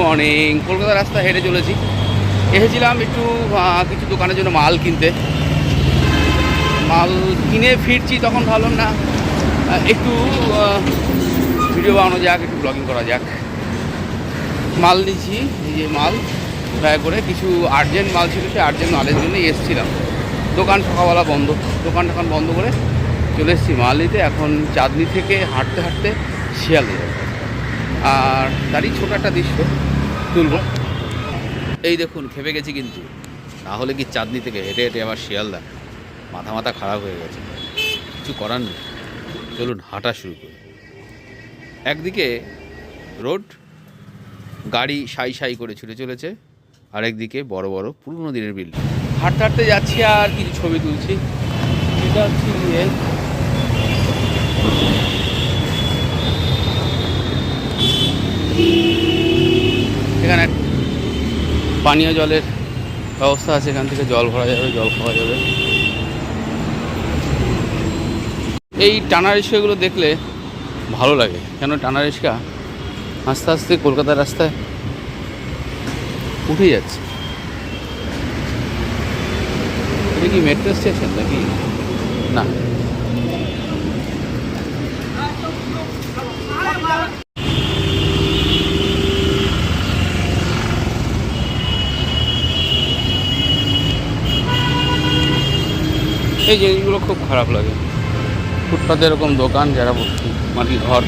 Morning Kolkata রাস্তা হেঁটে চলেছি। এসেছিলাম একটু কিছু দোকানের জন্য মাল কিনতে। মাল কিনে ফিরছি তখন ভাবলাম, না একটু ভিডিও বানানো যাক, একটু ব্লগিং করা যাক। মাল এই যে মাল, দয়া করে কিছু আর্জেন্ট মাল ছিল, সেই আর্জেন্ট মালের জন্যই এসেছিলাম। দোকান সকালবেলা বন্ধ, দোকান টোকান বন্ধ করে চলে এসেছি মাল নিতে। এখন চাঁদনি থেকে হাঁটতে হাঁটতে শিয়াল আর তারই ছোট একটা দৃশ্য তুলব। এই দেখুন, খেপে গেছি কিন্তু। তাহলে কি চাঁদনি থেকে হেঁটে হেঁটে আমার শিয়ালদা? মাথা মাথা খারাপ হয়ে গেছে। কিছু করার নেই। চলুন, হাঁটা শুরু করি। একদিকে রোড, গাড়ি সাই সাই করে ছুটে চলেছে। আরেকদিকে বড় বড় পুরনো দিনের বিল্ডিং। হাঁটতে হাঁটতে যাচ্ছি আর কিছু ছবি তুলছি। এটা হচ্ছে গিয়ে এখানে পানীয় জলের ব্যবস্থা আছে, এখান থেকে জল ভরা যাবে, জল খাওয়া যাবে। এই টানা রিক্সাগুলো দেখলে ভালো লাগে, কেন টানা রিক্সা আস্তে আস্তে কলকাতার রাস্তায় উঠে যাচ্ছে। এটা কি মেট্রো স্টেশন নাকি? না। এই জিনিসগুলো খুব খারাপ লাগে। ফুটপাতে এরকম দোকান যারা ভর্তি মাটির ঘর।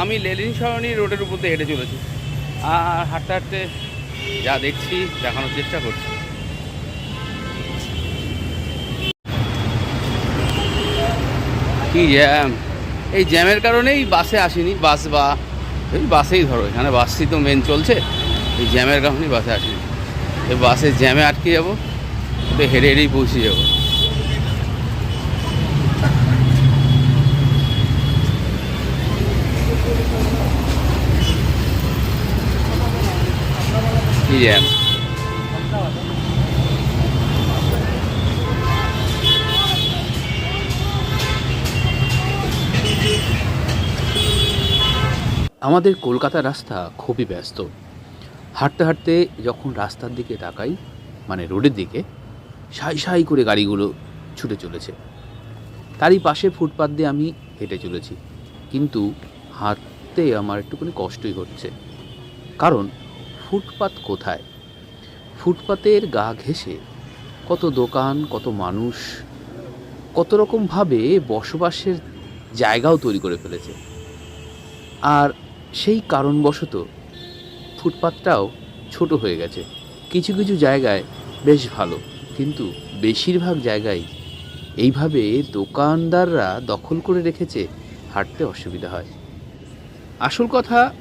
আমি লেলিন সরণি রোডের উপর দিয়ে হেঁটে চলেছি। আর হাঁটতে হাঁটতে যা দেখছি দেখানোর চেষ্টা করছি। কি জ্যাম এই জ্যামের কারণেই বাসে আসিনি বাস বা এই বাসেই ধরো, এখানে বাসই তো মেন চলছে, এই জ্যামের কারণেই বাসে আসিনি। এই বাসে জ্যামে আটকে যাব তো হেঁটে হেঁটেই পৌঁছে যাব। কি জ্যাম আমাদের কলকাতার রাস্তা খুবই ব্যস্ত। হাঁটতে হাঁটতে যখন রাস্তার দিকে তাকাই মানে রোডের দিকে, সাই সাই করে গাড়িগুলো ছুটে চলেছে। তারই পাশে ফুটপাত দিয়ে আমি হেঁটে চলেছি। কিন্তু হাঁটতে আমার একটুখানি কষ্টই হচ্ছে। কারণ ফুটপাত কোথায়? ফুটপাতের গা ঘেঁষে কত দোকান, কত মানুষ, কত রকমভাবে বসবাসের জায়গাও তৈরি করে ফেলেছে। আর সেই কারণবশত ফুটপাতটাও ছোট হয়ে গেছে। কিছু কিছু জায়গায় বেশ ভালো, কিন্তু বেশিরভাগ জায়গায় এইভাবে দোকানদাররা দখল করে রেখেছে, হাঁটতে অসুবিধা হয়। আসল কথা,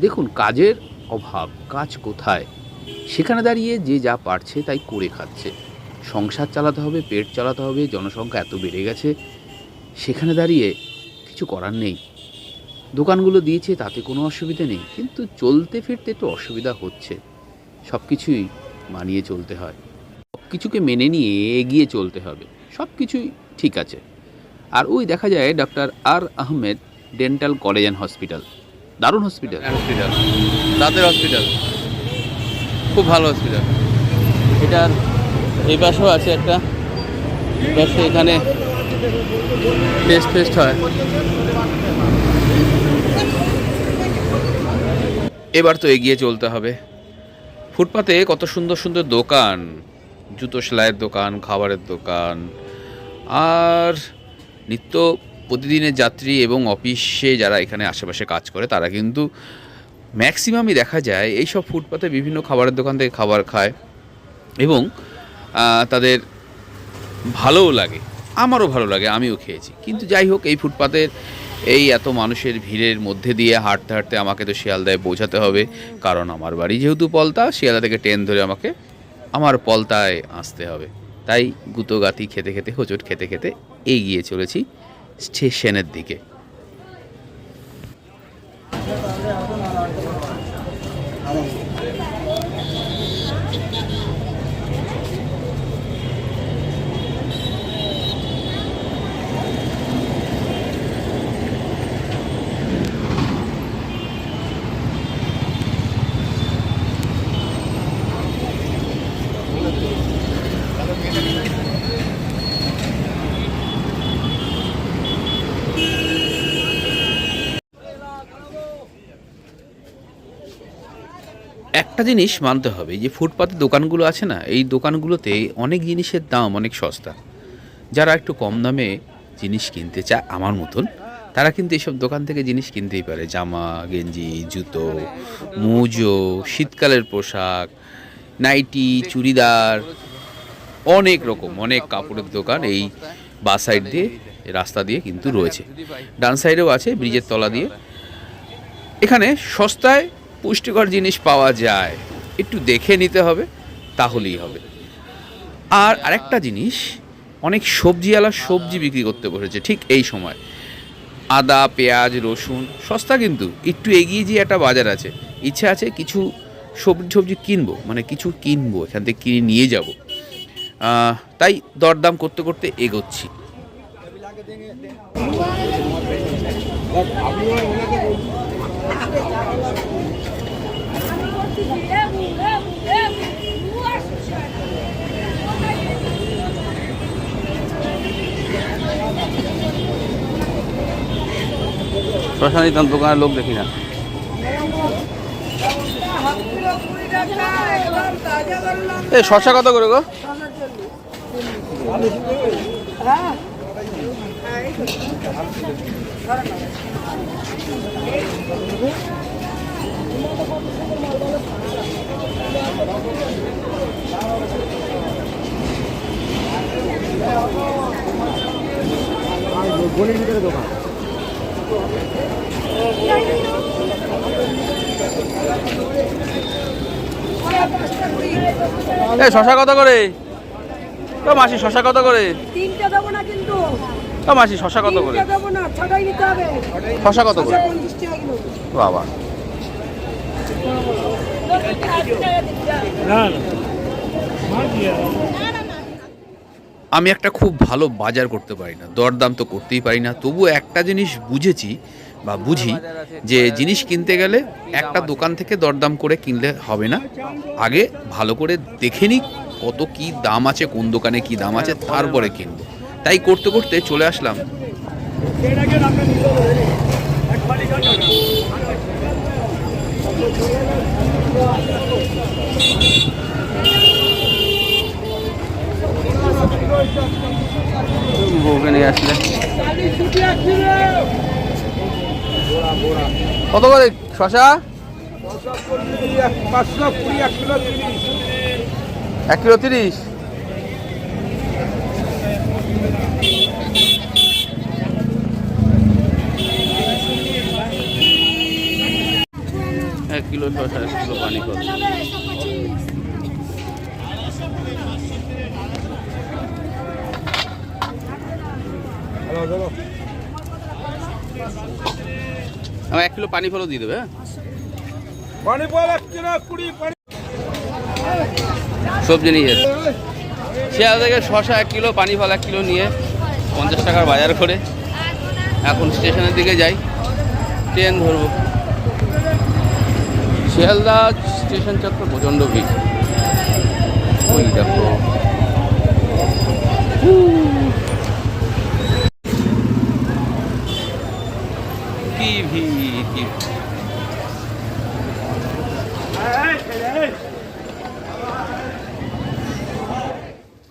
দেখুন কাজের অভাব, কাজ কোথায়? সেখানে দাঁড়িয়ে যে যা পারছে তাই করে খাচ্ছে। সংসার চালাতে হবে, পেট চালাতে হবে, জনসংখ্যা এত বেড়ে গেছে, সেখানে দাঁড়িয়ে কিছু করার নেই। দোকানগুলো দিয়েছে, তাতে কোনো অসুবিধা নেই। কিন্তু চলতে ফিরতে একটু অসুবিধা হচ্ছে। সব কিছুই মানিয়ে চলতে হয়। সব কিছুকে মেনে নিয়ে এগিয়ে চলতে হবে। সব কিছুই ঠিক আছে। আর ওই দেখা যায় doctor R Ahmed dental college and hospital. দারুণ হসপিটাল। হসপিটাল। দাঁতের হসপিটাল। খুব ভালো হসপিটাল। এটার এই পাশেও আছে একটা। এখানে টেস্ট ফেস্ট হয়। এবার তো এগিয়ে চলতে হবে। ফুটপাতে কত সুন্দর সুন্দর দোকান, জুতো সেলাইয়ের দোকান, খাবারের দোকান। আর নিত্য প্রতিদিনের যাত্রী এবং অফিসে যারা এখানে আশেপাশে কাজ করে, তারা কিন্তু ম্যাক্সিমামই দেখা যায় এই সব ফুটপাতে বিভিন্ন খাবারের দোকান থেকে খাবার খায় এবং তাদের ভালোও লাগে, আমারও ভালো লাগে, আমিও খেয়েছি। কিন্তু যাই হোক, এই ফুটপাতের এই এত মানুষের ভিড়ের মধ্যে দিয়ে হাঁটতে হাঁটতে আমাকে তো শিয়ালদায় বোঝাতে হবে, কারণ আমার বাড়ি যেহেতু পলতা, শিয়ালদা থেকে ট্রেন ধরে আমাকে আমার পলতায় আসতে হবে। তাই গুতোগাতি খেতে খেতে হোঁচট খেতে খেতে এগিয়ে চলেছি স্টেশনের দিকে। একটা জিনিস মানতে হবে যে ফুটপাতের দোকানগুলো আছে না, এই দোকানগুলোতে অনেক জিনিসের দাম অনেক সস্তা। যারা একটু কম দামে জিনিস কিনতে চায়, আমার মতন, তারা কিন্তু এইসব দোকান থেকে জিনিস কিনতেই পারে। জামা, গেঞ্জি, জুতো, মুজো, শীতকালের পোশাক, নাইটি, চুড়িদার, অনেক রকম, অনেক কাপড়ের দোকান এই বা সাইড দিয়ে, রাস্তা দিয়ে কিন্তু রয়েছে। ডান সাইডেও আছে, ব্রিজের তলা দিয়ে। এখানে সস্তায় পুষ্টিকর জিনিস পাওয়া যায়। একটু দেখে নিতে হবে, তাহলেই হবে। আর আরেকটা জিনিস, অনেক সবজিওয়ালা সবজি বিক্রি করতে বসেছে ঠিক এই সময়। আদা, পেঁয়াজ, রসুন, সস্তা কিন্তু, একটু এগিয়ে গিয়ে একটা বাজার আছে। ইচ্ছা আছে কিছু সবজি সবজি কিনবো মানে কিছু কিনবো, এখান থেকে কিনে নিয়ে যাব। তাই দরদাম করতে করতে এগোচ্ছি। শশা নিতাম দোকানের লোক দেখি না। এই শশা কত করে গো? এই শশা কত করে? তো মাসি শশা কত করে? তিনটা দেবো না কিন্তু। তো মাসি শশা কত করে? তিনটে দেবো না ছটাই নিতে হবে। শশা কত করে? পঞ্চাশ টাকা কিলো। বাবা। আমি একটা খুব ভালো বাজার করতে পারি না, দরদাম তো করতেই পারি না। তবু একটা জিনিস বুঝেছি বা বুঝি যে জিনিস কিনতে গেলে একটা দোকান থেকে দরদাম করে কিনলে হবে না। আগে ভালো করে দেখে নিই কত কি দাম আছে, কোন দোকানে কি দাম আছে, তারপরে কিনবো। তাই করতে করতে চলে আসলাম। বউকে আসলে। কত করে? শশা? এক কিলো তিরিশ। এক কিলো শশা, এক কিলো পানি কত আমার এক কিলো পানি ফলও দিয়ে দেবে হ্যাঁ? পানি বল এক কিলো কুড়ি পানি। সবজি নিয়ে শিয়াল থেকে শশা এক কিলো পানি ফল এক কিলো নিয়ে পঞ্চাশ টাকার বাজার করে। এখন স্টেশনের দিকে যাই ট্রেন ধরবো। শিয়ালদা স্টেশন চত্বর প্রচণ্ড ভিড়। ওই দেখো।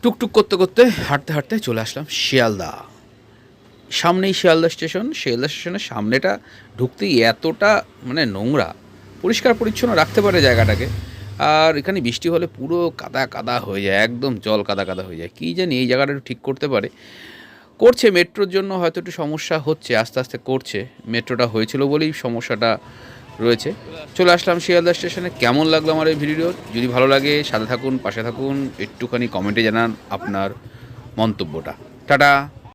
টুকটুক করতে করতে, হাঁটতে হাঁটতে চলে আসলাম শিয়ালদা। সামনেই শিয়ালদা স্টেশন, শিয়ালদা স্টেশনের সামনেটা ঢুকতেই এতটা মানে নোংরা, পরিষ্কার পরিচ্ছন্ন রাখতে পারে জায়গাটাকে। আর এখানে বৃষ্টি হলে পুরো কাদা কাদা হয়ে যায়, একদম জল কাদা কাদা হয়ে যায়। কী জানি এই জায়গাটা ঠিক করতে পারে। করছে, মেট্রোর জন্য হয়তো একটু সমস্যা হচ্ছে, আস্তে আস্তে করছে। মেট্রোটা হয়েছিল বলেই সমস্যাটা রয়েছে। চলে আসলাম শিয়ালদা স্টেশনে। কেমন লাগল আমার এই ভিডিও? যদি ভালো লাগে, সাথে থাকুন, পাশে থাকুন, একটুখানি কমেন্টে জানান আপনার মন্তব্যটা। টাটা!